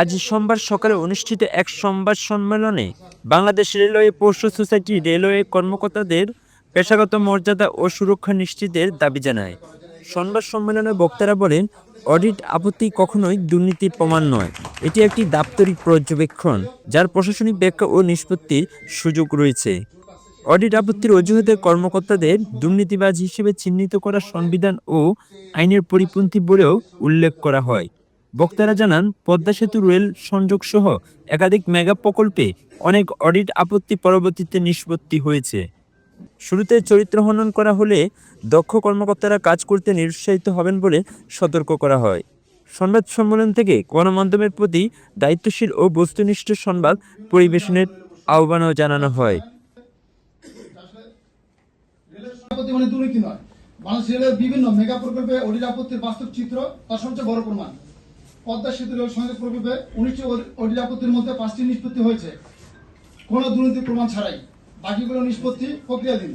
আজ সোমবার সকালে অনুষ্ঠিত এক সংবাদ সম্মেলনে Bangladesh railway post society railway কর্মকর্তাদের পেশাগত মর্যাদা ও সুরক্ষা নিশ্চিতের দাবি জানায়। সংবাদ সম্মেলনে বক্তারা বলেন, অডিট আপত্তি কখনোই দুর্নীতির প্রমাণ নয়। এটি একটি দাপ্তরিক পর্যবেক্ষণ, যার প্রশাসনিক ব্যাখ্যা ও নিষ্পত্তির সুযোগ রয়েছে। অডিট আপত্তির অজুহাতে কর্মকর্তাদের দুর্নীতিবাজ হিসেবে চিহ্নিত করা সংবিধান ও আইনের পরিপন্থী বলেও উল্লেখ করা হয়। বক্তারা জানান, পদ্মা সেতু রেল সংযোগ সহ একাধিক মেগা প্রকল্পে অনেক অডিট আপত্তি পরবর্তীতে নিষ্পত্তি হয়েছে। শুরুতে চরিত্র হনন করা হলে দক্ষ কর্মকর্তারা কাজ করতে নিরুৎসাহিত হবেন বলে সতর্ক করা হয়। সংবাদ সম্মেলন থেকে গণমাধ্যমের প্রতি দায়িত্বশীল ও বস্তুনিষ্ঠ সংবাদ পরিবেশনের আহ্বানও জানানো হয় রেলের আপত্তি মানে দুর্নীতি নয়। বাংলাদেশ রেলের বিভিন্ন মেগা প্রকল্পে অডিট আপত্তির বাস্তব চিত্র, তার সবচেয়ে বড় প্রমাণ। পদ্মা সেতু রেল সংযোগ প্রকল্পে উনিশটি অডিট আপত্তির মধ্যে পাঁচটি নিষ্পত্তি হয়েছে। কোনো দুর্নীতির প্রমাণ ছাড়াই। বাকিগুলো নিষ্পত্তি প্রক্রিয়াধীন।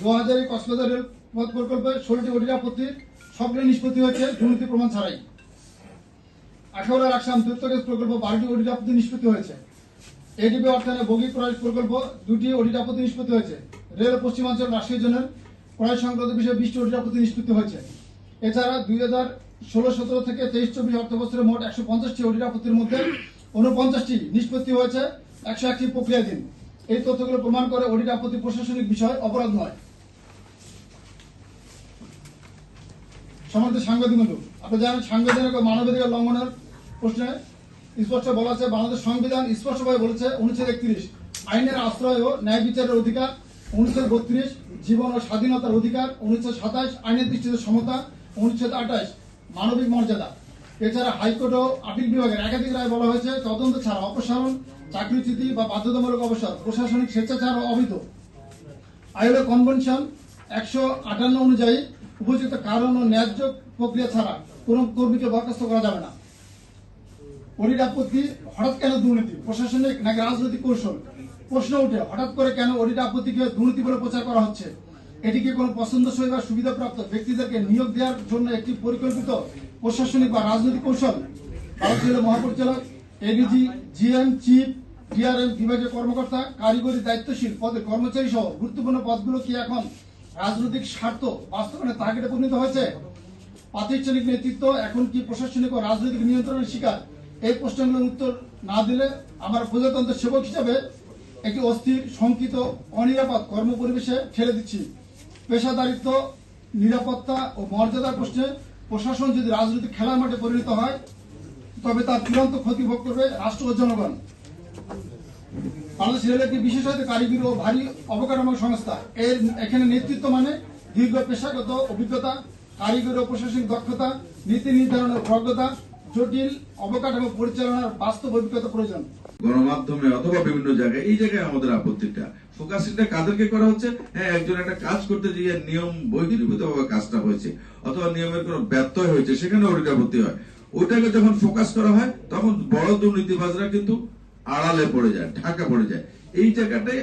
দু হাজারে কক্সবাজার রেল পথ প্রকল্পে ষোলোটি অডিট আপত্তির সবগুলো নিষ্পত্তি হয়েছে দুর্নীতির প্রমাণ ছাড়াই। আঠারো রাকসাম তথ্যকেশ প্রকল্প বারোটি অডিট আপত্তি নিষ্পত্তি হয়েছে। এডিপি অর্থায়নে বগি প্রকল্প, দুটি অডিট আপত্তি নিষ্পত্তি হয়েছে। রেল পশ্চিমাঞ্চল রাষ্ট্রীয় জনের ক্রয় সংক্রান্ত বিষয়ে বিশটি আপত্তি নিষ্পত্তি হয়েছে। এছাড়া দুই হাজার ষোলো, সতেরো থেকে তেইশ, চব্বিশ অর্থ বছরে মোট একশো পঞ্চাশটি অডিট আপত্তির মধ্যে উনপঞ্চাশটি নিষ্পত্তি হয়েছে একশো একটি প্রক্রিয়াধীন এই তথ্যগুলো প্রমাণ করে অডিট আপত্তি প্রশাসনিক বিষয় অপরাধ নয়। সমাজ সাংবাদিক বন্ধু, আপনি জানেন সাংবিধানিক ও মানবাধিকার লঙ্ঘনের প্রশ্নে স্পষ্ট বলা আছে, বাংলাদেশ সংবিধান স্পষ্টভাবে বলেছে উনিশশো একত্রিশ। আইনের আশ্রয় ও ন্যায় বিচারের অধিকার উনিশশো বত্রিশ জীবন ও স্বাধীনতার অধিকার, উনিশশো সাতাশ আইনের দৃষ্টিতে সমতা, উনিশশো আঠাশ মানবিক মর্যাদা। এছাড়া হাইকোর্ট ও আপিল বিভাগের একাধিক রায় বলা হয়েছে, তদন্ত ছাড়া অপসারণ, চাকরিচ্যুতি বা বাধ্যতামূলক অবসর, প্রশাসনিক স্বেচ্ছাচার ও অবৈধ। আইএলও কনভেনশন একশো আটান্ন অনুযায়ী উপযুক্ত কারণ ও ন্যায্য প্রক্রিয়া ছাড়া কোনো কর্মীকে বরখাস্ত করা যাবে না। অডিট হঠাৎ কেন দুর্নীতি? প্রশাসনিক নাকি রাজনৈতিক কৌশল? প্রশ্ন উঠে হঠাৎ করে কেন অডিট আপত্তিকে দুর্নীতি বলে প্রচার করা হচ্ছে? এটি কি কোনো পছন্দসই বা সুবিধাপ্রাপ্ত ব্যক্তিদেরকে নিয়োগ দেওয়ার জন্য একটি পরিকল্পিত প্রশাসনিক বা রাজনৈতিক কৌশল? ভারতীয় মহাপরিচালক এডিজি জিএম চিফ ডিআরএম বিভাগীয় কর্মকর্তা, কারিগরি দায়িত্বশীল পদের কর্মচারী সহ গুরুত্বপূর্ণ পদগুলো কি এখন রাজনৈতিক স্বার্থ বাস্তবায়নের টার্গেটে পরিণত হয়েছে? প্রাতিষ্ঠানিক নেতৃত্ব এখন কি প্রশাসনিক ও রাজনৈতিক নিয়ন্ত্রণের শিকার? এই প্রশ্নগুলোর উত্তর না দিলে আমার প্রজাতন্ত্র সেবক হিসাবে একটি অস্থির, শঙ্কিত, অনিরাপদ কর্মপরিবেশে ঠেলে দিচ্ছি। পেশাদারিত্ব, নিরাপত্তা ও মর্যাদার প্রশ্নে প্রশাসন যদি রাজনৈতিক খেলার মাঠে পরিণত হয়, তবে তার চূড়ান্ত ক্ষতি ভোগ করবে রাষ্ট্র ও জনগণ। বাংলাদেশ রেল একটি বিশেষায়িত কারিগরি ও ভারী অবকাঠামো সংস্থা। এর এখানে নেতৃত্ব মানে দীর্ঘ পেশাগত অভিজ্ঞতা, কারিগরি ও প্রশাসনিক দক্ষতা, নীতি নির্ধারণের প্রজ্ঞতা, জটিল অবকাঠামো পরিচালনার বাস্তব অভিজ্ঞতা প্রয়োজন। গণমাধ্যমে অথবা বিভিন্ন জায়গায়, এই জায়গায় আমাদের আপত্তিটা। ফোকাসিংটা কাদেরকে করা হচ্ছে? হ্যাঁ একজন একটা কাজ করতে গিয়ে নিয়ম বৈধরিত ভাবে কাজটা হয়েছে, অথবা নিয়মের কোনো ব্যত্যয় হয়েছে, সেখানে অডিট আপত্তি হয়। ওটাকে যখন ফোকাস করা হয়, তখন বড় দুর্নীতিবাজরা কিন্তু আড়ালে পড়ে যায়, ঢাকা পড়ে যায়। এই জায়গাটাই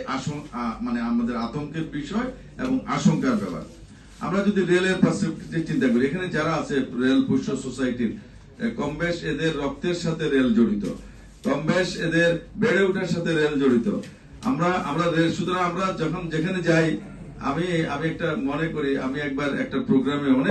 মানে আমাদের আতঙ্কের বিষয় এবং আশঙ্কার ব্যাপার। আমরা যদি রেলের পার্সপেক্টিভ চিন্তা করি, এখানে যারা আছে রেল পুষ্য সোসাইটির কম বেশ এদের রক্তের সাথে রেল জড়িত। কম বেশ এদের বেড়ে ওঠার সাথে রেল জড়িত। আমরা আমরা রেল সুতরাং আমরা যখন যেখানে যাই, আমি আমি একটা মনে করি, আমি একবার একটা প্রোগ্রামে অনেক